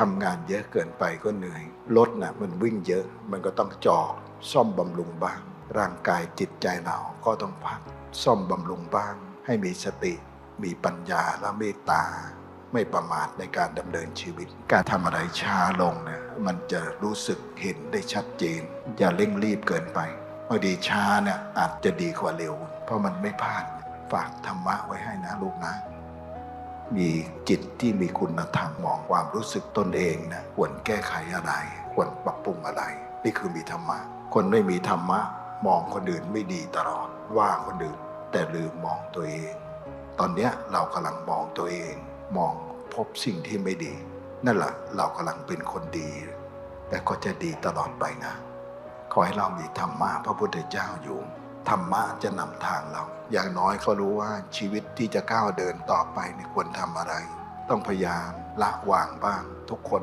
ทำงานเยอะเกินไปก็เหนื่อย รถน่ะมันวิ่งเยอะ มันก็ต้องจอดซ่อมบำรุงบ้าง ร่างกายจิตใจเราก็ต้องพัก ซ่อมบำรุงบ้าง ให้มีสติ มีปัญญาและเมตตา ไม่ประมาทในการดำเนินชีวิต การทำอะไรช้าลงเนี่ยมันจะรู้สึกเห็นได้ชัดเจน อย่าเร่งรีบเกินไปบางทีช้าเนี่ยอาจจะดีกว่าเร็ว เพราะมันไม่พลาด ฝากธรรมะไว้ให้นะลูกนะ มีจิตที่มีคุณธรรมมองความรู้สึกตนเองนะควรแก้ไขอะไร ควรปรับปรุงอะไร นี่คือมีธรรมะ คนไม่มีธรรมะ มองคนอื่นไม่ดีตลอดว่าคนอื่น แต่ลืมมองตัวเอง ตอนนี้เรากำลังมองตัวเอง มองพบสิ่งที่ไม่ดี นั่นแหละเรากำลังเป็นคนดี แต่ก็จะดีตลอดไปนะ ขอให้เรามีธรรมะพระพุทธเจ้าอยู่ ธรรมะจะนำทางเรา อย่างน้อยเขารู้ว่าชีวิตที่จะก้าวเดินต่อไปเนี่ยควรทำอะไร ต้องพยายามละวางบ้างทุกคน